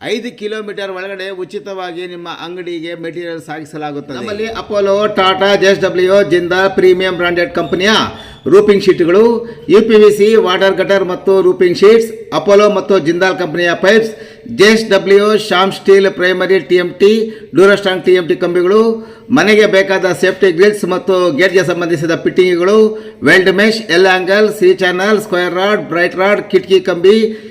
ಐದು ಕಿಲೋಮೀಟರ್ ಒಳಗಡೆ ಉಚಿತವಾಗಿ ನಿಮ್ಮ ಅಂಗಡಿಗೆ ಮೆಟೀರಿಯಲ್ ಸಾಗಿಸಲಾಗುತ್ತದೆ. ನಮ್ಮಲ್ಲಿ Apollo Tata J S W Jindal premium branded ಕಂಪನಿಯ roofing ಶೀಟ್ಗಳು U P V C water gutter ಮತ್ತು ರೂಪಿಂಗ್ ಶೀಟ್ಸ್ ಅಪೋಲೋ ಮತ್ತು ಜಿಂದಾಲ್ ಕಂಪನಿಯ pipes JS W Shyam steel primary T M T Durastrong T M T ಕಂಬಿಗಳು, ಮನೆಗೆ ಬೇಕಾದ safety grills ಮತ್ತು ಗೇಟ್ಗೆ ಸಂಬಂಧಿಸಿದ ಫಿಟ್ಟಿಂಗ್ಗಳು weld mesh L angle C channel square rod bright rod ಕಿಟಕಿ ಕಂಬಿ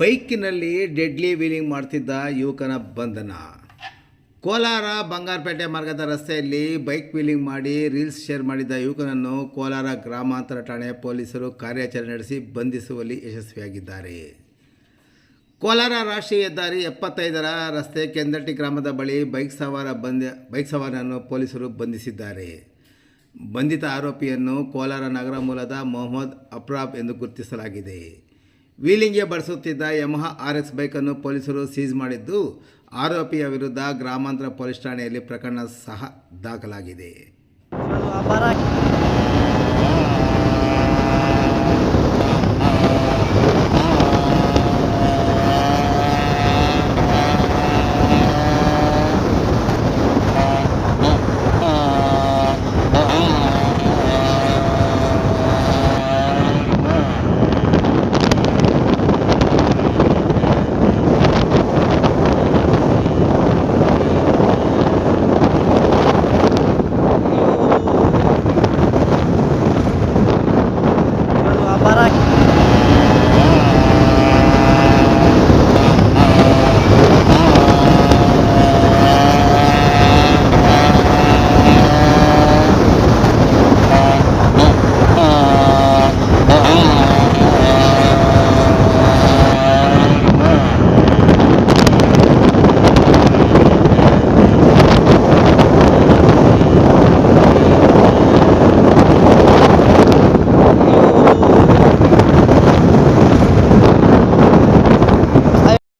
ಬೈಕಿನಲ್ಲಿ ಡೆಡ್ಲಿ ವೀಲಿಂಗ್ ಮಾಡ್ತಿದ್ದ ಯುವಕನ ಬಂಧನ. ಕೋಲಾರ ಬಂಗಾರಪೇಟೆ ಮಾರ್ಗದ ರಸ್ತೆಯಲ್ಲಿ ಬೈಕ್ ವೀಲಿಂಗ್ ಮಾಡಿ ರೀಲ್ಸ್ ಶೇರ್ ಮಾಡಿದ್ದ ಯುವಕನನ್ನು ಕೋಲಾರ ಗ್ರಾಮಾಂತರ ಠಾಣೆ ಪೊಲೀಸರು ಕಾರ್ಯಾಚರಣೆ ನಡೆಸಿ ಬಂಧಿಸುವಲ್ಲಿ ಯಶಸ್ವಿಯಾಗಿದ್ದಾರೆ. ಕೋಲಾರ ರಾಷ್ಟ್ರೀಯ ಹೆದ್ದಾರಿ ಎಪ್ಪತ್ತೈದರ ರಸ್ತೆ ಕೆಂದಟ್ಟಿ ಗ್ರಾಮದ ಬಳಿ ಬೈಕ್ ಸವಾರ ಬಂದ ಬೈಕ್ ಸವಾರನನ್ನು ಪೊಲೀಸರು ಬಂಧಿಸಿದ್ದಾರೆ. ಬಂಧಿತ ಆರೋಪಿಯನ್ನು ಕೋಲಾರ ನಗರ ಮೂಲದ ಮೊಹಮ್ಮದ್ ಅಪ್ರಾಬ್ ಎಂದು ಗುರುತಿಸಲಾಗಿದೆ. ವೀಲಿಂಗ್ಗೆ ಬಳಸುತ್ತಿದ್ದ ಯಮಹ ಆರ್ ಎಕ್ಸ್ ಬೈಕನ್ನು ಪೊಲೀಸರು ಸೀಜ್ ಮಾಡಿದ್ದು, ಆರೋಪಿಯ ವಿರುದ್ಧ ಗ್ರಾಮಾಂತರ ಪೊಲೀಸ್ ಠಾಣೆಯಲ್ಲಿ ಪ್ರಕರಣ ಸಹ ದಾಖಲಾಗಿದೆ.